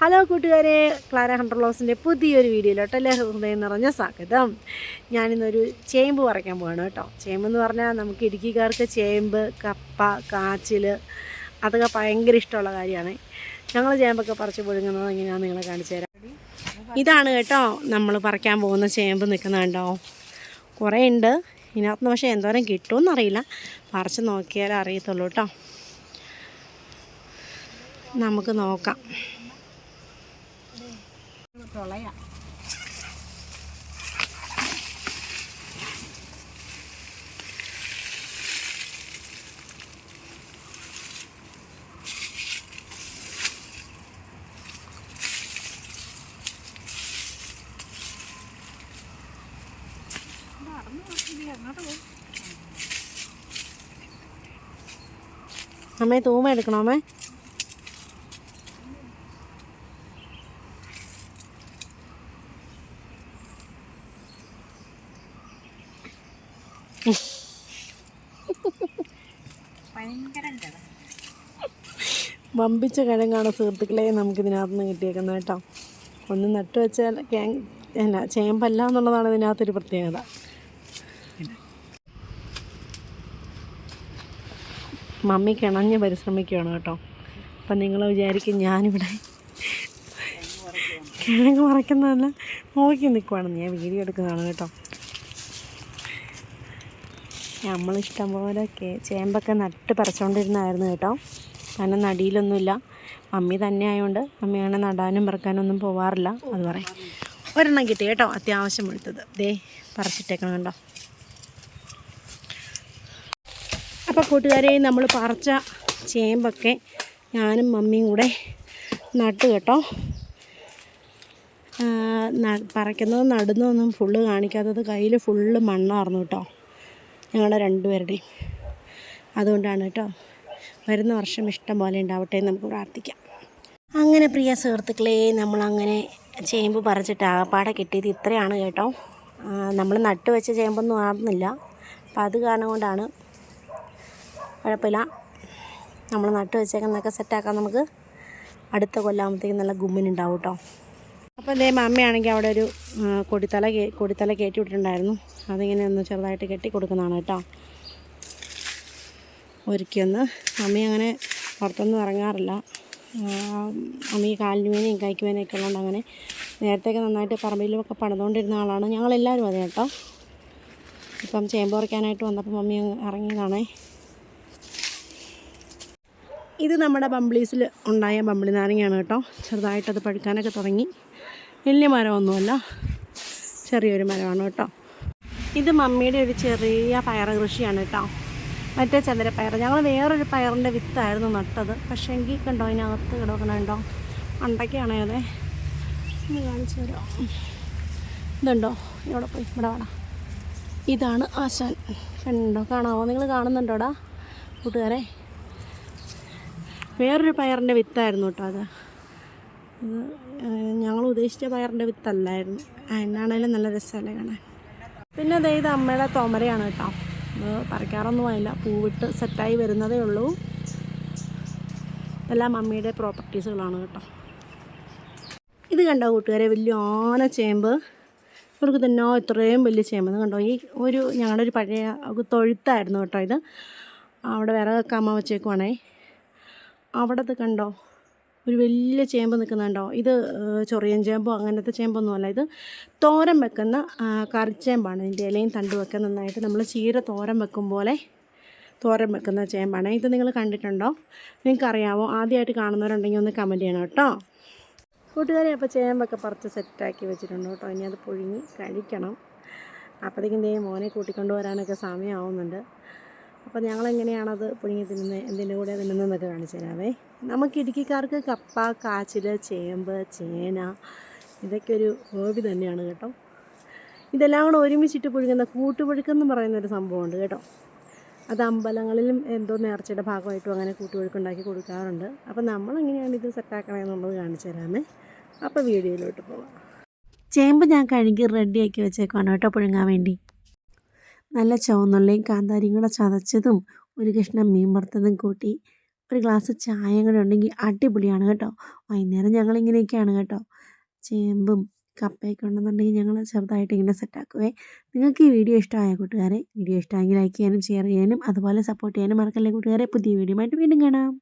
Hello കൂട്ടുകാരെ Clara ഹൺഡ്രലോസിന്റെ പുതിയൊരു വീഡിയോയിലോട്ട് അല്ലേ ഹൃദയം നിറഞ്ഞ സ്വാഗതം. ഞാനിന്നൊരു ചേമ്പ് പറിക്കാൻ പോവാണ് കേട്ടോ. ചേമ്പെന്ന് പറഞ്ഞാൽ നമുക്ക് ഇടുക്കിക്കാർക്ക് ചേമ്പ് കപ്പ കാച്ചിൽ അതൊക്കെ ഭയങ്കര ഇഷ്ടമുള്ള കാര്യമാണ്. ഞങ്ങൾ ചേമ്പൊക്കെ പറിച്ച് പുഴുങ്ങുന്നത് എങ്ങനെയാണെന്ന് നിങ്ങളെ കാണിച്ചു തരാം. ഇതാണ് കേട്ടോ നമ്മൾ പറിക്കാൻ പോകുന്ന ചേമ്പ് നിൽക്കുന്നത് കണ്ടോ? കുറേ ഉണ്ട്. ഇതിനകത്ത് പക്ഷേ എന്തോരം കിട്ടുമെന്നറിയില്ല പറിച്ച് നോക്കിയാലേ അറിയത്തുള്ളൂ കേട്ടോ. നമുക്ക് നോക്കാം. പ്രളയ അമ്മേ തൂമ എടുക്കണോ അമ്മേ വമ്പിച്ച കിഴങ്ങാണ് സുഹൃത്തുക്കളെ നമുക്ക് ഇതിനകത്ത് നിന്ന് കിട്ടിയേക്കുന്നത് കേട്ടോ. ഒന്ന് നട്ടു വെച്ചാൽ കേങ് എന്നാ ചേമ്പല്ല എന്നുള്ളതാണ് ഇതിനകത്തൊരു പ്രത്യേകത. മമ്മി കിണഞ്ഞ് പരിശ്രമിക്കുകയാണ് കേട്ടോ. അപ്പം നിങ്ങൾ വിചാരിക്കും ഞാനിവിടെ കിഴങ്ങ് മറയ്ക്കുന്നതല്ല നോക്കി നിൽക്കുവാണെന്ന് ഞാൻ വീഡിയോ എടുക്കുന്നതാണ് കേട്ടോ. നമ്മളിഷ്ടം പോലെ കേ ചേമ്പൊക്കെ നട്ട് പറിച്ചുകൊണ്ടിരുന്നായിരുന്നു കേട്ടോ. കാരണം നടിയിലൊന്നുമില്ല. മമ്മി തന്നെ ആയതുകൊണ്ട് മമ്മി അങ്ങനെ നടാനും പറക്കാനും ഒന്നും പോവാറില്ല. അത് പറയാം. ഒരെണ്ണം കിട്ടി കേട്ടോ അത്യാവശ്യം എടുത്തത്. ദേ പറിച്ചിട്ടേക്കണം കേട്ടോ അപ്പോൾ കൂട്ടുകാരെ നമ്മൾ പറിച്ച ചേമ്പൊക്കെ ഞാനും മമ്മിയും കൂടെ നട്ടു കേട്ടോ. പറിക്കുന്നത് നടുന്നതൊന്നും ഫുള്ള് കാണിക്കാത്തത് കയ്യിൽ ഫുള്ള് മണ്ണായിരുന്നു കേട്ടോ. ഞങ്ങളുടെ രണ്ടുപേരുടെയും. അതുകൊണ്ടാണ് കേട്ടോ വരുന്ന വർഷം ഇഷ്ടം പോലെ ഉണ്ടാവട്ടെ നമുക്ക് പ്രാർത്ഥിക്കാം. അങ്ങനെ പ്രിയ സുഹൃത്തുക്കളെ നമ്മളങ്ങനെ ചേമ്പ് പറിച്ചിട്ട് ആകപ്പാടെ കിട്ടിയത് ഇത്രയാണ് കേട്ടോ. നമ്മൾ നട്ട് വെച്ച ചേമ്പൊന്നും ആവുന്നില്ല. അപ്പം അത് കാരണം കൊണ്ടാണ് കുഴപ്പമില്ല. നമ്മൾ നട്ട് വെച്ചേക്കുന്നതൊക്കെ സെറ്റാക്കാൻ നമുക്ക്. അടുത്ത കൊല്ലാകുമ്പോഴത്തേക്കും നല്ല ഗുമ്മിനുണ്ടാവും കേട്ടോ. അപ്പോൾ ഇതേ മമ്മയാണെങ്കിൽ അവിടെ ഒരു കൊടിത്തല കൊടിത്തല കയറ്റി വിട്ടിട്ടുണ്ടായിരുന്നു അതിങ്ങനെ ഒന്ന് ചെറുതായിട്ട് കെട്ടി കൊടുക്കുന്നതാണ് കേട്ടോ. ഒരുക്കിയൊന്ന്. അമ്മ അങ്ങനെ പുറത്തൊന്നും ഇറങ്ങാറില്ല. ആ, മമ്മി കാലിന് വേനയും കൈക്ക് ഉള്ളതുകൊണ്ട് അങ്ങനെ നേരത്തെയൊക്കെ നന്നായിട്ട് പറമ്പിലുമൊക്കെ പണിതുകൊണ്ടിരുന്ന ആളാണ്. ഞങ്ങളെല്ലാവരും അതെ കേട്ടോ. ഇപ്പം ചേമ്പ് പറിക്കാനായിട്ട് വന്നപ്പോൾ മമ്മി ഇറങ്ങിയതാണേ. ഇത് നമ്മുടെ ബംബ്ലീസിൽ ഉണ്ടായ ബംബ്ലി നാരങ്ങയാണ് കേട്ടോ. ചെറുതായിട്ടത് പഴുക്കാനൊക്കെ തുടങ്ങി. വലിയ മരമൊന്നുമല്ല. ചെറിയൊരു മരമാണ് കേട്ടോ. ഇത് മമ്മിയുടെ ഒരു ചെറിയ പയർ കൃഷിയാണ് കേട്ടോ. മറ്റേ ചന്ദ്രപ്പയർ ഞങ്ങൾ വേറൊരു പയറിന്റെ വിത്തായിരുന്നു നട്ടത്. പക്ഷേ എങ്കിൽ കണ്ടോ അതിനകത്ത് കിടക്കണുണ്ടോ അണ്ടയ്ക്കാണേ അതെ. ഒന്ന് കാണിച്ചു തരാം. ഇതുണ്ടോ? ഇവിടെ പോയി. ഇവിടെ വേണം ഇതാണ് ആശാൻ. കണ്ടോ? കാണാമോ നിങ്ങൾ കാണുന്നുണ്ടോടാ കൂട്ടുകാരെ. വേറൊരു പയറിന്റെ വിത്തായിരുന്നു കേട്ടോ അത്. ഇത് ഞങ്ങൾ ഉദ്ദേശിച്ച പയറിന്റെ വിത്തല്ലായിരുന്നു അതിനാണേലും നല്ല രസമല്ലേ കാണാൻ. പിന്നെ അതേ ഇത് അമ്മയുടെ തോമരയാണ് കേട്ടോ. ഇത് പറിക്കാറൊന്നും ആയില്ല. പൂവിട്ട് സെറ്റായി വരുന്നതേ ഉള്ളൂ. എല്ലാം അമ്മയുടെ പ്രോപ്പർട്ടീസുകളാണ് കേട്ടോ. ഇത് കണ്ടോ കൂട്ടുകാരെ? വലിയ ആന ചേമ്പ്. ഇവർക്ക് തന്നെ ഇത്രയും വലിയ ചേമ്പ്. കണ്ടോ? ഈ ഒരു ഞങ്ങളുടെ ഒരു പഴയ തൊഴുത്തായിരുന്നു കേട്ടോ ഇത്. അവിടെ വിറകൊക്കെ അമ്മ വെച്ചേക്കുവാണേ. അവിടെ കണ്ടോ? ഒരു വലിയ ചേമ്പ് നിൽക്കുന്നുണ്ടോ? ഇത് ചൊറിയൻ ചേമ്പോ അങ്ങനത്തെ ചേമ്പൊന്നുമല്ല. ഇത് തോരൻ വെക്കുന്ന കറിച്ചേമ്പാണ്. ഇതിന്റെ ഇലയും തണ്ടുമൊക്കെ നന്നായിട്ട് നമ്മൾ ചീര തോരൻ വെക്കും പോലെ തോരൻ വെക്കുന്ന ചേമ്പാണ്. ഇത് നിങ്ങൾ കണ്ടിട്ടുണ്ടോ? നിങ്ങൾക്കറിയാമോ ആദ്യമായിട്ട് കാണുന്നവരുണ്ടെങ്കിൽ ഒന്ന് കമന്റ് ചെയ്യണം കേട്ടോ. കൂട്ടുകാരെ അപ്പോൾ ചേമ്പൊക്കെ പറിച്ച് സെറ്റാക്കി വെച്ചിട്ടുണ്ട് കേട്ടോ. ഇനി അത് പുഴുങ്ങി കഴിക്കണം. അപ്പോഴത്തേക്കും ദേ മോനെ കൂട്ടിക്കൊണ്ട് വരാനൊക്കെ സമയമാവുന്നുണ്ട്. അപ്പോൾ ഞങ്ങൾ ഞങ്ങളെങ്ങനെയാണത് പുഴുങ്ങി തിന്നുന്നത് എന്തിന്റെ കൂടെ തിന്നുന്നതെന്നൊക്കെ കാണിച്ചു തരാവേ. നമുക്ക് ഇടുക്കിക്കാർക്ക് കപ്പ കാച്ചിൽ ചേമ്പ് ചേന ഇതൊക്കെ ഒരു ഹോബി തന്നെയാണ് കേട്ടോ. ഇതെല്ലാം കൂടെ ഒരുമിച്ചിട്ട് പുഴുങ്ങുന്ന കൂട്ടുപുഴുക്കെന്ന് പറയുന്നൊരു സംഭവമുണ്ട് കേട്ടോ. അത് അമ്പലങ്ങളിലും എന്തോ നേർച്ചയുടെ ഭാഗമായിട്ടും അങ്ങനെ കൂട്ടുപുഴുക്കുണ്ടാക്കി കൊടുക്കാറുണ്ട്. അപ്പോൾ നമ്മൾ എങ്ങനെയാണ് ഇത് സെറ്റാക്കണമെന്നുള്ളത് കാണിച്ചു തരാമേ. അപ്പോൾ വീഡിയോയിലോട്ട് പോവാം. ചേമ്പ് ഞാൻ കഴുകി റെഡിയാക്കി വെച്ചേക്കാണ് കേട്ടോ പുഴുങ്ങാൻ വേണ്ടി. നല്ല ചുവന്നുള്ളിയും കാന്താരിയും കൂടെ ചതച്ചതും ഒരു കഷ്ണം മീൻ വറുത്തതും കൂട്ടി ഒരു ഗ്ലാസ് ചായയും കൂടെ ഉണ്ടെങ്കിൽ അടിപൊളിയാണ് കേട്ടോ. വൈകുന്നേരം ഞങ്ങൾ ഇങ്ങനെയൊക്കെയാണ് കേട്ടോ. ചേമ്പും കപ്പയൊക്കെ ഉണ്ടെന്നുണ്ടെങ്കിൽ ഞങ്ങൾ ചെറുതായിട്ട് ഇങ്ങനെ സെറ്റാക്കുവേ നിങ്ങൾക്ക് ഈ വീഡിയോ ഇഷ്ടമായ കൂട്ടുകാരെ വീഡിയോ ഇഷ്ടമായെങ്കിൽ ലൈക്ക് ചെയ്യാനും ഷെയർ ചെയ്യാനും അതുപോലെ സപ്പോർട്ട് ചെയ്യാനും മറക്കല്ലേ കൂട്ടുകാരെ. പുതിയ വീഡിയോ ആയിട്ട് വീണ്ടും കാണാം.